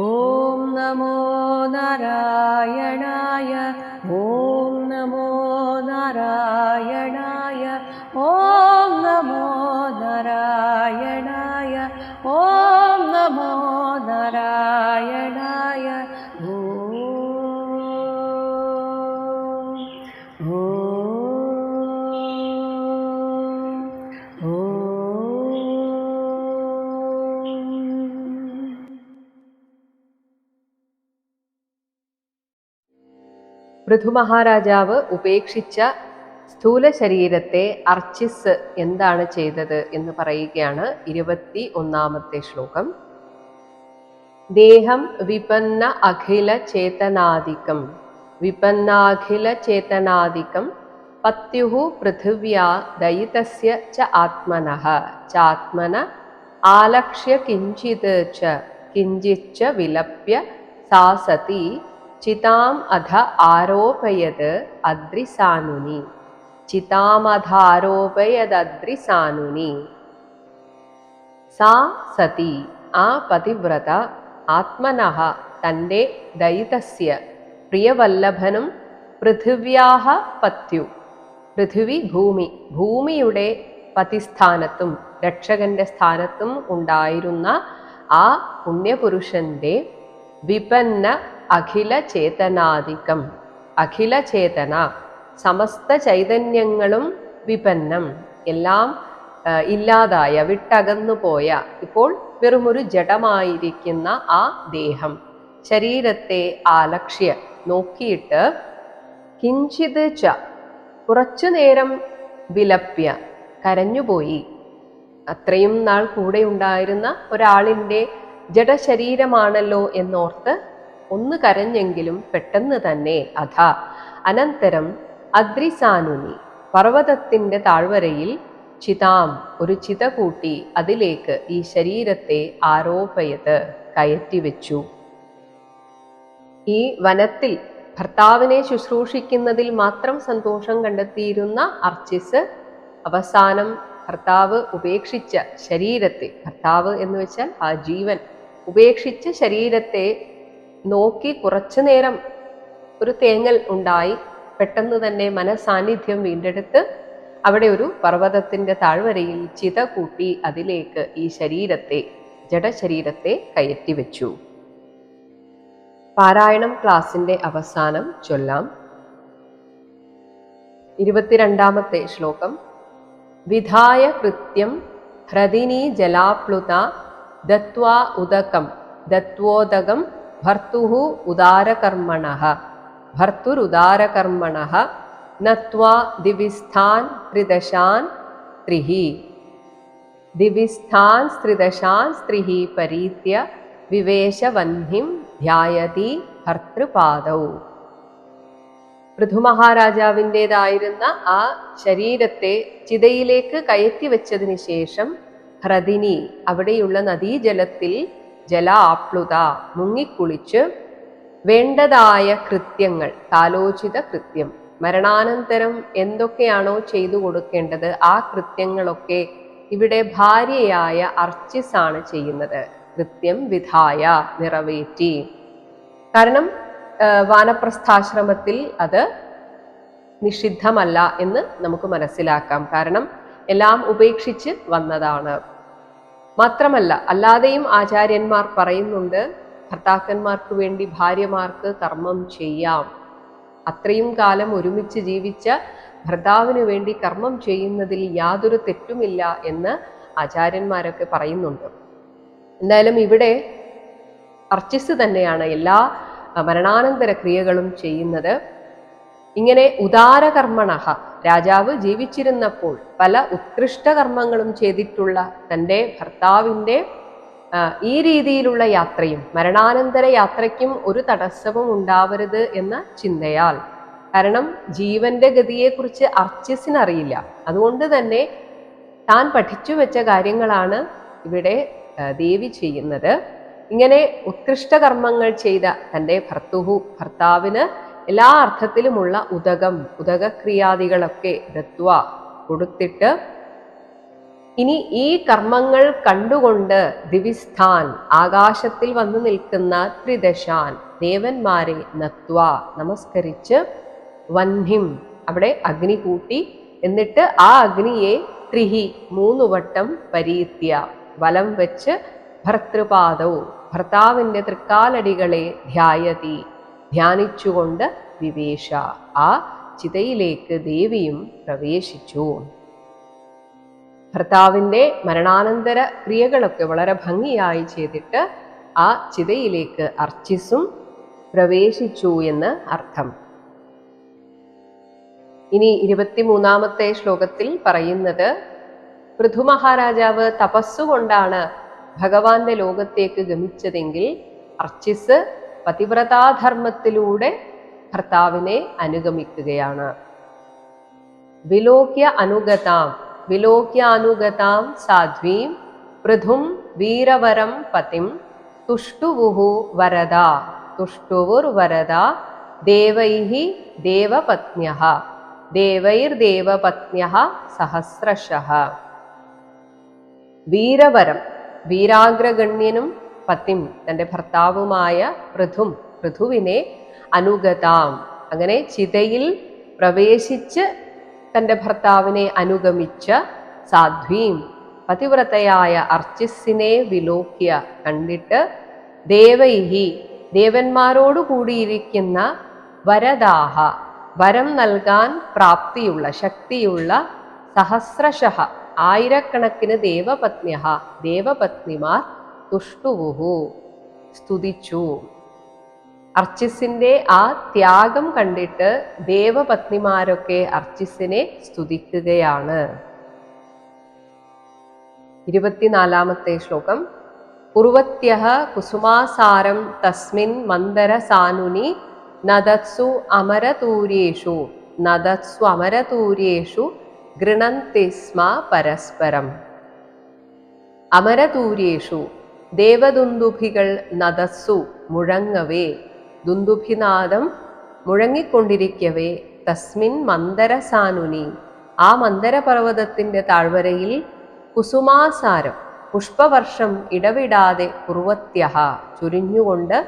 ॐ नमो नारायणाय പൃഥുമഹാരാജാവ് ഉപേക്ഷിച്ച സ്ഥൂല ശരീരത്തെ അർച്ചിസ് എന്താണ് ചെയ്തത് എന്ന് പറയുകയാണ് ഇരുപത്തി ഒന്നാമത്തെ ശ്ലോകം. ദേഹം വിപന്ന അഖില ചേതനാദികം വിപന്നാഖില ചേതനാദികം പത്യുഹു പൃഥിവ്യാ ദയിതസ്യ ച ആത്മനഃ ചാത്മന ആലക്ഷ്യ കിഞ്ചിത് ച കിഞ്ചിച്ച വിലപ്യ സാ സതി ചിതാം അധ ആരോപയത് അദ്രിസാനുനി. ചിതാമധാരോപയദ്രിസാനുനി സാ സതി ആ പതിവ്രത ആത്മനഃ തന്റെ ദൈതസ്യ പ്രിയവല്ലഭനും പൃഥിവ്യാഹ പത്യു. പൃഥിവി ഭൂമി ഭൂമിയുടെ പതിസ്ഥാനത്തും രക്ഷകന്റെ സ്ഥാനത്തും ഉണ്ടായിരുന്ന ആ പുണ്യപുരുഷന്റെ വിപന്ന അഖില ചേതനാധികം അഖില ചേതന സമസ്ത ചൈതന്യങ്ങളും വിപന്നം എല്ലാം ഇല്ലാതായ വിട്ടകന്നു പോയ ഇപ്പോൾ വെറുമൊരു ജഡമായിരിക്കുന്ന ആ ദേഹം. ശരീരത്തെ ആലക്ഷ്യ നോക്കിയിട്ട് കിഞ്ചിത് ച കുറച്ചു നേരം വിലപ്യ കരഞ്ഞുപോയി. അത്രയും നാൾ കൂടെ ഉണ്ടായിരുന്ന ഒരാളിന്റെ ജഡശരീരമാണല്ലോ എന്നോർത്ത് ഒന്ന് കരഞ്ഞെങ്കിലും പെട്ടെന്ന് തന്നെ അഥ. അനന്തരം അദ്രിസാനുനി പർവതത്തിന്റെ താഴ്വരയിൽ ചിതാം ഒരു ചിത കൂട്ടി അതിലേക്ക് ഈ ശരീരത്തെ ആരോപയത് കയറ്റിവെച്ചു ഈ വനത്തിൽ ഭർത്താവിനെ ശുശ്രൂഷിക്കുന്നതിൽ മാത്രം സന്തോഷം കണ്ടെത്തിയിരുന്ന അർച്ചിസ് അവസാനം ഭർത്താവ് ഉപേക്ഷിച്ച ശരീരത്തെ ഭർത്താവ് എന്ന് വെച്ചാൽ ആ ജീവൻ ഉപേക്ഷിച്ച ശരീരത്തെ നോക്കി കുറച്ചു നേരം ഒരു തേങ്ങൽ ഉണ്ടായി. പെട്ടെന്ന് തന്നെ മനസാന്നിധ്യം വീണ്ടെടുത്ത് അവിടെ ഒരു പർവതത്തിന്റെ താഴ്വരയിൽ ചിത കൂട്ടി അതിലേക്ക് ഈ ശരീരത്തെ ജഡശരീരത്തെ കയറ്റി വെച്ചു. പാരായണം ക്ലാസിന്റെ അവസാനം ചൊല്ലാം. ഇരുപത്തിരണ്ടാമത്തെ ശ്ലോകം. വിധായ കൃത്യം ഹ്രദിനി ജലാപ്ലുത ദത്വാ ഉദകം ദത്വോദകം ഭർത്തുഃ ഉദാരകർമ്മണ. ഭർത്തുരുദാരകർമ്മണ. നത്വാ ദിവിസ്ഥാൻ ത്രിദശാൻ ത്രിഹി ദിവിസ്ഥാൻ സ്ത്രിദശാൻ സ്ത്രീഹി പരീത്യ വിവേശവന്ധിം ധ്യായതി ഭർത്തൃപാദൗ. പൃഥുമഹാരാജാവിന്റെതായിരുന്ന ആ ശരീരത്തെ ചിതയിലേക്ക് കയറ്റി വെച്ചതിന് ശേഷം ഹ്രദിനി അവിടെയുള്ള നദീജലത്തിൽ ജല ആപ്ലുത മുങ്ങിക്കുളിച്ച് വേണ്ടതായ കൃത്യങ്ങൾ കാലോചിത കൃത്യം. മരണാനന്തരം എന്തൊക്കെയാണോ ചെയ്തു കൊടുക്കേണ്ടത് ആ കൃത്യങ്ങളൊക്കെ ഇവിടെ ഭാര്യയായ അർച്ചിസ് ആണ് ചെയ്യുന്നത്. കൃത്യം വിധായ നിറവേറ്റി. കാരണം വാനപ്രസ്ഥാശ്രമത്തിൽ അത് നിഷിദ്ധമല്ല എന്ന് നമുക്ക് മനസ്സിലാക്കാം. കാരണം എല്ലാം ഉപേക്ഷിച്ച് വന്നതാണ്. മാത്രമല്ല അല്ലാതെയും ആചാര്യന്മാർ പറയുന്നുണ്ട് ഭർത്താക്കന്മാർക്ക് വേണ്ടി ഭാര്യമാർക്ക് കർമ്മം ചെയ്യാം. അത്രയും കാലം ഒരുമിച്ച് ജീവിച്ച ഭർത്താവിന് വേണ്ടി കർമ്മം ചെയ്യുന്നതിൽ യാതൊരു തെറ്റുമില്ല എന്ന് ആചാര്യന്മാരൊക്കെ പറയുന്നുണ്ട്. എന്തായാലും ഇവിടെ അർച്ചിസ് തന്നെയാണ് എല്ലാ മരണാനന്തര ക്രിയകളും ചെയ്യുന്നത്. ഇങ്ങനെ ഉദാരകർമ്മണഹ. രാജാവ് ജീവിച്ചിരുന്നപ്പോൾ പല ഉത്കൃഷ്ട കർമ്മങ്ങളും ചെയ്തിട്ടുള്ള തന്റെ ഭർത്താവിന്റെ ഈ രീതിയിലുള്ള യാത്രയും മരണാനന്തര യാത്രയ്ക്കും ഒരു തടസ്സവും ഉണ്ടാവരുത് എന്ന ചിന്തയാൽ. കാരണം ജീവന്റെ ഗതിയെക്കുറിച്ച് അർച്ചസിനറിയില്ല. അതുകൊണ്ട് തന്നെ താൻ പഠിച്ചു വെച്ച കാര്യങ്ങളാണ് ഇവിടെ ദേവി ചെയ്യുന്നത്. ഇങ്ങനെ ഉത്കൃഷ്ട കർമ്മങ്ങൾ ചെയ്ത തന്റെ ഭർത്തുഹു ഭർത്താവിന് എല്ലാ അർത്ഥത്തിലുമുള്ള ഉദകം ഉദകക്രിയാദികളൊക്കെ ദത്വ കൊടുത്തിട്ട് ഇനി ഈ കർമ്മങ്ങൾ കണ്ടുകൊണ്ട് ദിവിസ്ഥാൻ ആകാശത്തിൽ വന്നു നിൽക്കുന്ന ത്രിദശാൻ ദേവന്മാരെ നത്വ നമസ്കരിച്ച് വന്ഹിം അവിടെ അഗ്നി കൂട്ടി എന്നിട്ട് ആ അഗ്നിയെ ത്രിഹി മൂന്ന് വട്ടം പരീത്യ. വലം വെച്ച് ഭർത്തൃപാദവും ഭർത്താവിന്റെ തൃക്കാലടികളെ ധ്യായതി. ധ്യാനിച്ചുകൊണ്ട് വിവേശ ആ ചിതയിലേക്ക് ദേവിയും പ്രവേശിച്ചു. ഭർത്താവിന്റെ മരണാനന്തര ക്രിയകളൊക്കെ വളരെ ഭംഗിയായി ചെയ്തിട്ട് ആ ചിതയിലേക്ക് അർച്ചിസും പ്രവേശിച്ചു എന്ന് അർത്ഥം. ഇനി ഇരുപത്തിമൂന്നാമത്തെ ശ്ലോകത്തിൽ പറയുന്നത് പൃഥു മഹാരാജാവ് തപസ്സുകൊണ്ടാണ് ഭഗവാന്റെ ലോകത്തേക്ക് ഗമിച്ചതെങ്കിൽ അർച്ചിസ് പതിവ്രതാധർമ്മത്തിലൂടെ ഭർത്താവിനെ അനുഗമിക്കുകയാണ്. വിലോക്യ അനുഗതാം വിലോക്യാനുഗതാം സാധ്വീം പൃഥും വീരവരം പതിം തുഷ്ടുവുഹു വരദ തുഷ്ടുവുർവരദ ദേവൈः ദേവപത്ന്യഃ ദേവൈർദേവപത്ന്യഃ സഹസ്രശ വീരവരം വീരാഗ്രഗണ്യനും പത്തിം തന്റെ ഭർത്താവുമായ പൃഥും പൃഥുവിനെ അനുഗതാം. അങ്ങനെ ചിതയിൽ പ്രവേശിച്ച് തന്റെ ഭർത്താവിനെ അനുഗമിച്ച സാധ്വീം പതിവ്രതയായ അർച്ചിസിനെ വിലോക്യ കണ്ടിട്ട് ദേവൈഹി ദേവന്മാരോടു കൂടിയിരിക്കുന്ന വരദാഹ വരം നൽകാൻ പ്രാപ്തിയുള്ള ശക്തിയുള്ള സഹസ്രശഹ ആയിരക്കണക്കിന് ദേവപത്ന്യ ദേവപത്നിമാർ തുഷ്ടുവുഹു. സ്തുതിച്ചു. അർച്ചിസിന്റെ ആ ത്യാഗം കണ്ടിട്ട് ദേവപത്നിമാരൊക്കെ അർച്ചിസിനെ സ്തുതിക്കുകയാണ്. ഇരുപത്തിനാലാമത്തെ ശ്ലോകം. കുറുവത്യ കുസുമാസാരം തസ്മിൻ മന്ദരസാനുനി നദത്സു അമരതൂര്യേഷു. നദത്സു അമരതൂര്യേഷു ഗൃണന്തി സ്മ പരസ്പരം. അമരതൂര്യേഷു ദേവദുന്ദുഭികൾ നദസ്സു മുഴങ്ങവേ. ദുന്ദുഭിനാദം മുഴങ്ങിക്കൊണ്ടിരിക്കവേ. തസ്മിൻ മന്ദരസാനുനി. ആ മന്ദരപർവതത്തിന്റെ താഴ്വരയിൽ കുസുമാസാരം പുഷ്പവർഷം ഇടവിടാതെ കുറുവത്യഹ ചുരിഞ്ഞുകൊണ്ട്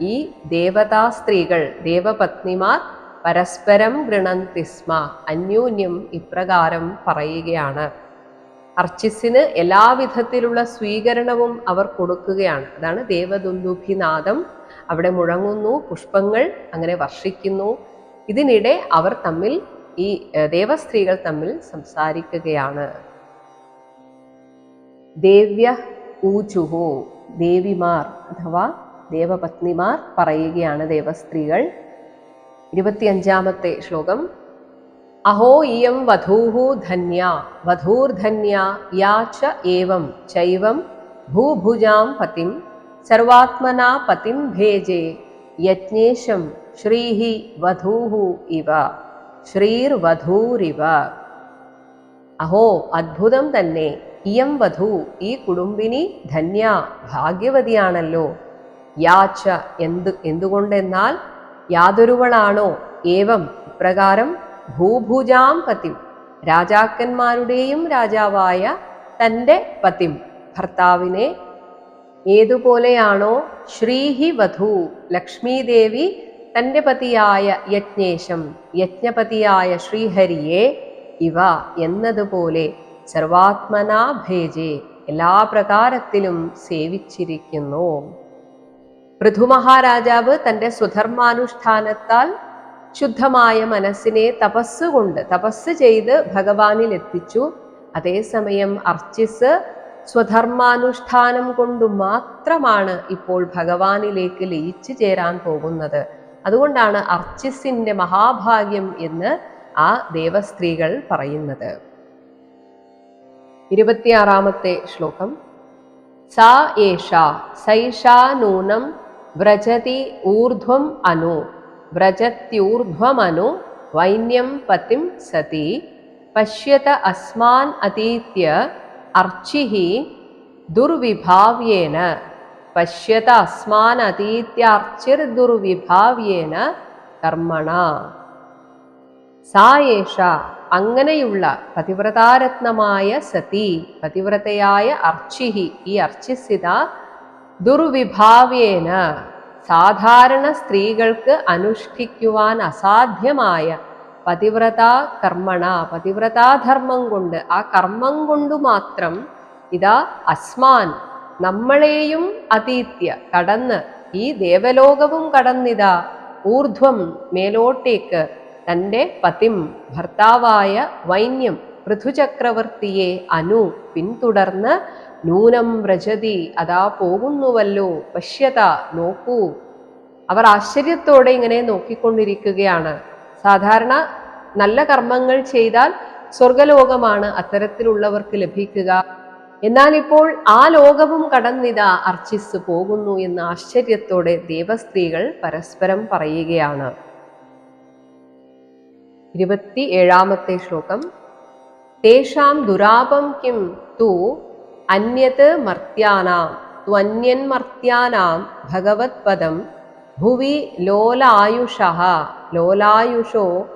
ഈ ദേവതാ സ്ത്രീകൾ ദേവപത്നിമാർ പരസ്പരം ഗൃണന്തിസ്മ അന്യോന്യം ഇപ്രകാരം പറയുകയാണ്. അർച്ചിസിന് എല്ലാവിധത്തിലുള്ള സ്വീകരണവും അവർ കൊടുക്കുകയാണ്. അതാണ് ദേവദുന്ദുഭിനാദം. അവിടെ മുഴങ്ങുന്നു പുഷ്പങ്ങൾ അങ്ങനെ വർഷിക്കുന്നു. ഇതിനിടെ അവർ തമ്മിൽ ഈ ദേവസ്ത്രീകൾ തമ്മിൽ സംസാരിക്കുകയാണ്. ദേവ്യ ഊചുഹോ ദേവിമാർ അഥവാ ദേവപത്നിമാർ പറയുകയാണ് ദേവസ്ത്രീകൾ. ഇരുപത്തിയഞ്ചാമത്തെ ശ്ലോകം. അഹോ ഇയം വധൂഹു ധന്യ വധൂർധന്യ യാ ച ഏവം ചൈവം ഭൂഭുജാം പതിം സർവാത്മനാ പതിം ഭേജേ യജ്ഞേശം ശ്രീഹി വധൂഹു ഇവ ശ്രീർവധൂരിവ അഹോ അത്ഭുതം തന്നെ ഇയം വധു ഈ കുടുംബിനി ധന്യ ഭാഗ്യവതിയാണല്ലോ. യാച്ച എന്ത് എന്തുകൊണ്ടെന്നാൽ യാതൊരുവളാണോ ഏവം ഇപ്രകാരം ഭൂഭുജാം പതിം. രാജാക്കന്മാരുടെയും രാജാവായ തന്റെ പതിം. ഭർത്താവിനെ ഏതുപോലെയാണോ ശ്രീഹി വധു. ലക്ഷ്മീദേവി തന്റെ പതിയായ യജ്ഞേശം. യജ്ഞപതിയായ ശ്രീഹരിയെ ഇവ എന്നതുപോലെ സർവാത്മനാ ഭേജെ എല്ലാ പ്രകാരത്തിലും സേവിച്ചിരിക്കുന്നു. പൃഥുമഹാരാജാവ് തന്റെ സ്വധർമാനുഷ്ഠാനത്താൽ ശുദ്ധമായ മനസ്സിനെ തപസ്സുകൊണ്ട് തപസ് ചെയ്ത് ഭഗവാനിൽ എത്തിച്ചു അതേസമയം അർച്ചിസ് സ്വധർമാനുഷ്ഠാനം കൊണ്ട് മാത്രമാണ് ഇപ്പോൾ ഭഗവാനിലേക്ക് ലയിച്ചു ചേരാൻ പോകുന്നത്. അതുകൊണ്ടാണ് അർച്ചിസിന്റെ മഹാഭാഗ്യം എന്ന് ആ ദേവസ്ത്രീകൾ പറയുന്നത്. ഇരുപത്തിയാറാമത്തെ ശ്ലോകം. സാ ഏഷ സൈഷാ നൂനം വ്രജതി ഊർധ്വം അനു. വ്രജത്യൂർധ്വമനു വൈന്യം പതിം സതി പശ്യത അസ്മാൻ അതീത്യ അർച്ചിഃ ദുർവിഭാവ്യേന പശ്യത അസ്മാൻ അതീത്യാർച്ചിർദുർവിഭാവ്യേന കർമ്മണ സായേഷ അങ്ങനെയുള്ള പതിവ്രതാരത്നമായ സതി പതിവ്രതയായ അർച്ചിഹി ഈ അർച്ചിസിത ദുർവിഭാവേന സാധാരണ സ്ത്രീകൾക്ക് അനുഷ്ഠിക്കുവാൻ അസാധ്യമായ പതിവ്രതാ കർമ്മണ പതിവ്രതാധർമ്മം കൊണ്ട് ആ കർമ്മം കൊണ്ടു മാത്രം ഇതാ അസ്മാൻ നമ്മളെയും അതീത്യ കടന്ന് ഈ ദേവലോകവും കടന്നിതാ ഊർധ്വം മേലോട്ടേക്ക് തന്റെ പതിം ഭർത്താവായ വൈന്യം പൃഥുചക്രവർത്തിയെ അനു പിന്തുടർന്ന് നൂനം വ്രജതി അതാ പോകുന്നുവല്ലോ പശ്യത നോക്കൂ. അവർ ആശ്ചര്യത്തോടെ ഇങ്ങനെ നോക്കിക്കൊണ്ടിരിക്കുകയാണ്. സാധാരണ നല്ല കർമ്മങ്ങൾ ചെയ്താൽ സ്വർഗലോകമാണ് അത്തരത്തിലുള്ളവർക്ക് ലഭിക്കുക. എന്നാൽ ഇപ്പോൾ ആ ലോകവും കടന്നിതാ അർച്ചിസ് പോകുന്നു എന്ന ആശ്ചര്യത്തോടെ ദേവസ്ത്രീകൾ പരസ്പരം പറയുകയാണ്. ഇരുപത്തി ഏഴാമത്തെ ശ്ലോകം. തേഷാം ദുരാപം കിം തു അന്യത് മർത്യാനാം. ത്വന്യൻ മർത്യാനാം ഭഗവത് പദം ഭുവി ലോലായുഷ. ലോലായുഷോ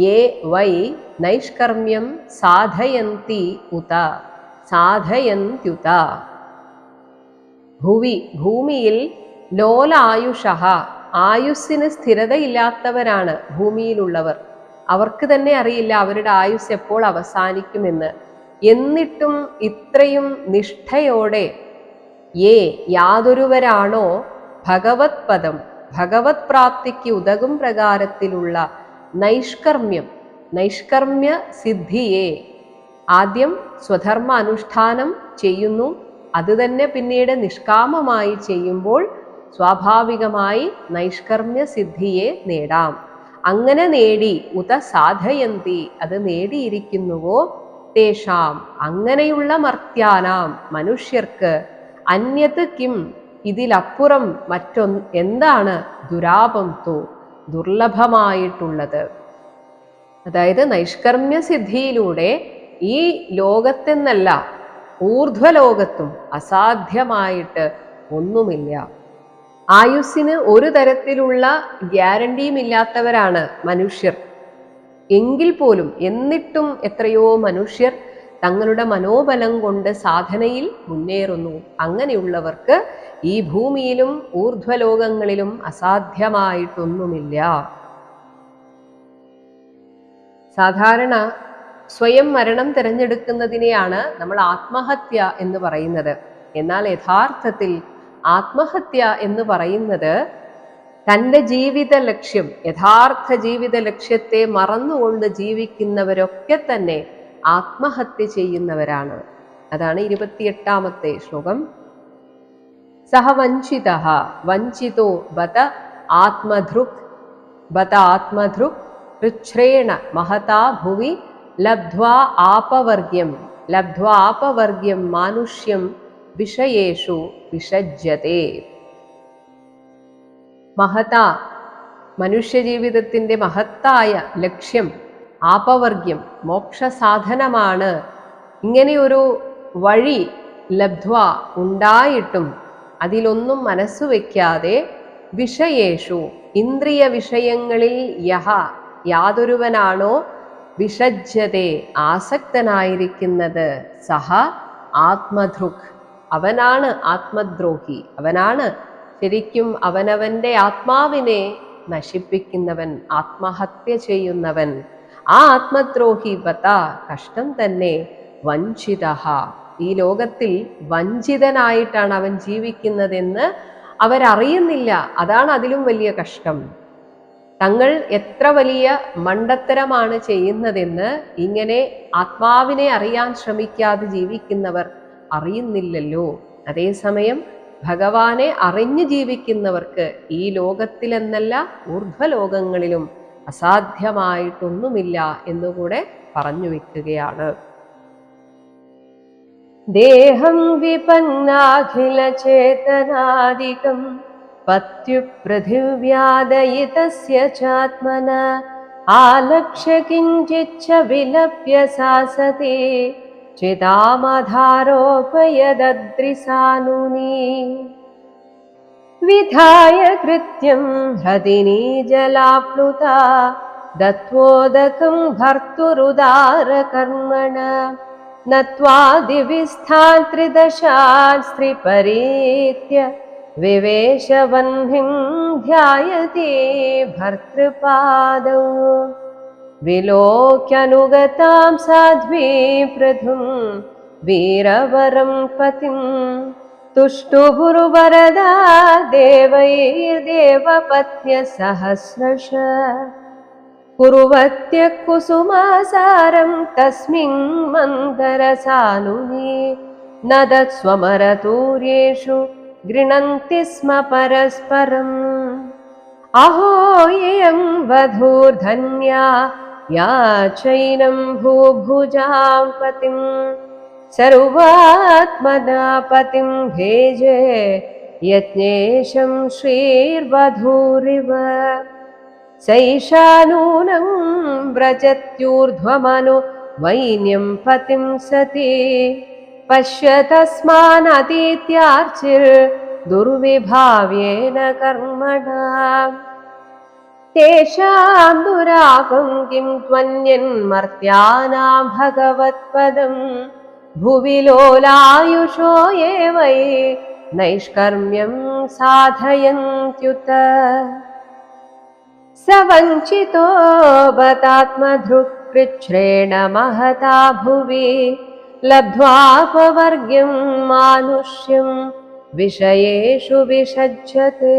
യേ വൈ നൈഷ്കർമ്മ്യം സാധയന്തി ഉത. സാധയന്ത്യുത. ഭുവി ഭൂമിയിൽ ലോലായുഷ. ആയുസ്സിന് സ്ഥിരതയില്ലാത്തവരാണ് ഭൂമിയിലുള്ളവർ. അവർക്ക് തന്നെ അറിയില്ല അവരുടെ ആയുസ് എപ്പോൾ അവസാനിക്കുമെന്ന്. എന്നിട്ടും ഇത്രയും നിഷ്ഠയോടെ ഏ യാതൊരുവരാണോ? ഭഗവത് പദം ഭഗവത് പ്രാപ്തിക്ക് ഉതകും പ്രകാരത്തിലുള്ള നൈഷ്കർമ്മ്യം നൈഷ്കർമ്മ്യ സിദ്ധിയെ. ആദ്യം സ്വധർമ്മ അനുഷ്ഠാനം ചെയ്യുന്നു അത് തന്നെ പിന്നീട് നിഷ്കാമമായി ചെയ്യുമ്പോൾ സ്വാഭാവികമായി നൈഷ്കർമ്മ്യ സിദ്ധിയെ നേടാം. അങ്ങനെ നേടി ഉത സാധയന്തി അത് നേടിയിരിക്കുന്നുവോ? തേഷാം അങ്ങനെയുള്ള മർത്യാനാം മനുഷ്യർക്ക് അന്യത് കിം ഇതിലപ്പുറം മറ്റൊന്ന് എന്താണ് ദുരാപം തോ ദുർലഭമായിട്ടുള്ളത്. അതായത് നൈഷ്കർമ്മ്യ സിദ്ധിയിലൂടെ ഈ ലോകത്തെന്നല്ല ഊർധ്വലോകത്തും അസാധ്യമായിട്ട് ഒന്നുമില്ല. ആയുസ്സിന് ഒരു തരത്തിലുള്ള ഗ്യാരണ്ടിയും ഇല്ലാത്തവരാണ് മനുഷ്യർ. എങ്കിൽ പോലും എന്നിട്ടും എത്രയോ മനുഷ്യർ തങ്ങളുടെ മനോബലം കൊണ്ട് സാധനയിൽ മുന്നേറുന്നു. അങ്ങനെയുള്ളവർക്ക് ഈ ഭൂമിയിലും ഊർധ്വലോകങ്ങളിലും അസാധ്യമായിട്ടൊന്നുമില്ല. സാധാരണ സ്വയം മരണം തിരഞ്ഞെടുക്കുന്നതിനെയാണ് നമ്മൾ ആത്മഹത്യ എന്ന് പറയുന്നത്. എന്നാൽ യഥാർത്ഥത്തിൽ ആത്മഹത്യ എന്ന് പറയുന്നത് തന്റെ ജീവിത ലക്ഷ്യം യഥാർത്ഥ ജീവിത ലക്ഷ്യത്തെ മറന്നുകൊണ്ട് ജീവിക്കുന്നവരൊക്കെ തന്നെ ആത്മഹത്യ ചെയ്യുന്നവരാണ്. അതാണ് ഇരുപത്തിയെട്ടാമത്തെ ശ്ലോകം. സഹ വഞ്ചിത വഞ്ചിതോ ബത ആത്മധൃക് ബത ആത്മധൃക് പൃച്ഛ്രേണ മഹതാ ഭുവി ലബ്ധ്വാ ആപവർഗ്യം ലബ്ധ്വാ ആപവർഗ്യം മാനുഷ്യം വിഷയേഷു വിഷജ്യത്തെ മഹത മനുഷ്യജീവിതത്തിന്റെ മഹത്തായ ലക്ഷ്യം ആപവർഗ്യം മോക്ഷസാധനമാണ്. ഇങ്ങനെയൊരു വഴി ലബ്ധ്വ ഉണ്ടായിട്ടും അതിലൊന്നും മനസ്സു വയ്ക്കാതെ വിഷയേഷു. ഇന്ദ്രിയ വിഷയങ്ങളിൽ യഹ യാതൊരുവനാണോ വിഷജ്യതെ ആസക്തനായിരിക്കുന്നത്? സഹ ആത്മധൃക്. അവനാണ് ആത്മദ്രോഹി. അവനാണ് ശരിക്കും അവനവന്റെ ആത്മാവിനെ നശിപ്പിക്കുന്നവൻ ആത്മഹത്യ ചെയ്യുന്നവൻ. ആ ആത്മദ്രോഹി വത കഷ്ടം തന്നെ വഞ്ചിത ഈ ലോകത്തിൽ വഞ്ചിതനായിട്ടാണ് അവൻ ജീവിക്കുന്നതെന്ന് അവരറിയുന്നില്ല. അതാണ് അതിലും വലിയ കഷ്ടം. തങ്ങൾ എത്ര വലിയ മണ്ടത്തരമാണ് ചെയ്യുന്നതെന്ന് ഇങ്ങനെ ആത്മാവിനെ അറിയാൻ ശ്രമിക്കാതെ ജീവിക്കുന്നവർ അറിയുന്നില്ലല്ലോ. അതേസമയം ഭഗവാനെ അറിഞ്ഞു ജീവിക്കുന്നവർക്ക് ഈ ലോകത്തിലെന്നല്ല ഊർധ്വലോകങ്ങളിലും അസാധ്യമായിട്ടൊന്നുമില്ല എന്നുകൂടെ പറഞ്ഞു വെക്കുകയാണ്. ദേഹം വിപന്നാഖില വിപന്നാഖിലചേതനാദികം പത്യുപൃഥിവ്യാദയിതസ്യ ചാത്മന ആലക്ഷ്യ കിഞ്ചിച്ഛ വിലപ്യ സാസത്തെ चिदामधारोपयदद्रिसानुनी। विधाय कृत्यं हृदिनी जलाप्लुता दत्त्वोदकं भर्तुरुदारकर्मणा। नत्वादिविस्था त्रिदशात्परीत्य विवेशवह्निं ध्यायते भर्तृपादौ। विलोक्यनुगतां साध्वी पृथुं वीरवरं पतिं तुष्टुभुर्वरदा देवैर्देवपत्न्यसहस्रश कुर्वत्यः कुसुमासारं तस्मिन् मन्दरसानुने न दत्स्वमरतूर्येषु गृह्णन्ति स्म परस्परम्। अहो इयं वधूर्धन्या या चैनं भूभुजां पतिं सर्वात्मना पतिं भेजे यज्ञेशं श्रीर्वधूरिव। सैषा नूनं व्रजत्यूर्ध्वमनु वैन्यं पतिं सति पश्य तस्मानतीत्यार्चिर्दुर्विभाव्येन कर्मणा तेषां दुरापं किं त्वन्यन्मर्त्यानां भगवत्पदं? भुवि लोलायुषो ये वै नैष्कर्म्यं साधयन्त्युत। स वञ्चितो बतात्मधृक्कृच्छ्रेण महता भुवि लब्ध्वापवर्ग्यं मानुष्यं विषयेषु विषज्यते